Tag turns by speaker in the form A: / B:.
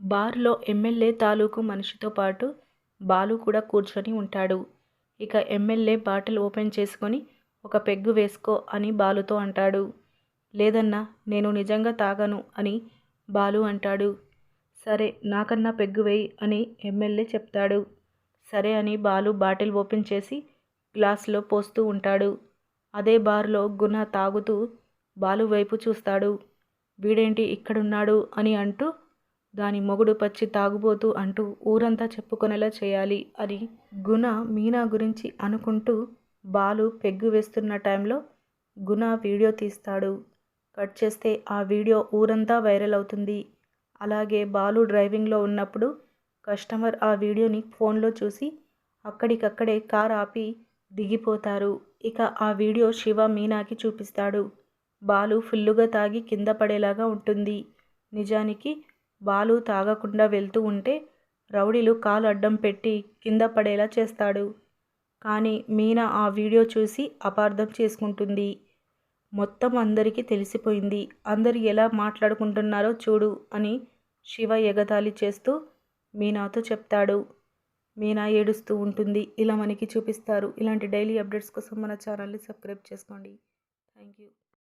A: బార్లో ఎమ్మెల్యే తాలూకు మనిషితో పాటు బాలు కూడా కూర్చొని ఉంటాడు. ఇక ఎమ్మెల్యే బాటిల్ ఓపెన్ చేసుకొని ఒక పెగ్గు వేసుకో అని బాలుతో అంటాడు. లేదన్నా నేను నిజంగా తాగను అని బాలు అంటాడు. సరే నాకన్నా పెగ్గు వేయి అని ఎమ్మెల్యే చెప్తాడు. సరే అని బాలు బాటిల్ ఓపెన్ చేసి గ్లాస్లో పోస్తూ ఉంటాడు. అదే బార్లో గుణ తాగుతూ బాలు వైపు చూస్తాడు. వీడేంటి ఇక్కడున్నాడు అని అంటూ దాని మొగుడు పచ్చి తాగుబోతూ అంటూ ఊరంతా చెప్పుకొనేలా చేయాలి అని గుణ మీనా గురించి అనుకుంటూ బాలు పెగ్గు వేస్తున్న టైంలో గుణ వీడియో తీస్తాడు. కట్ చేస్తే ఆ వీడియో ఊరంతా వైరల్ అవుతుంది. అలాగే బాలు డ్రైవింగ్లో ఉన్నప్పుడు కస్టమర్ ఆ వీడియోని ఫోన్లో చూసి అక్కడికక్కడే కార్ ఆపి దిగిపోతారు. ఇక ఆ వీడియో శివ మీనాకి చూపిస్తాడు. బాలు ఫుల్లుగా తాగి కింద పడేలాగా ఉంటుంది. నిజానికి బాలు తాగకుండా వెళ్తూ ఉంటే రౌడీలు కాలు అడ్డం పెట్టి కింద పడేలా చేస్తాడు. కానీ మీనా ఆ వీడియో చూసి అపార్థం చేసుకుంటుంది. మొత్తం అందరికీ తెలిసిపోయింది. అందరు ఎలా మాట్లాడుకుంటున్నారో చూడు అని శివ ఎగతాళి చేస్తూ మీనాతో చెప్తాడు. మీనా ఏడుస్తూ ఉంటుంది. ఇలా మనకి చూపిస్తారు. ఇలాంటి డైలీ అప్డేట్స్ కోసం మన ఛానల్ని సబ్స్క్రైబ్ చేసుకోండి. Thank you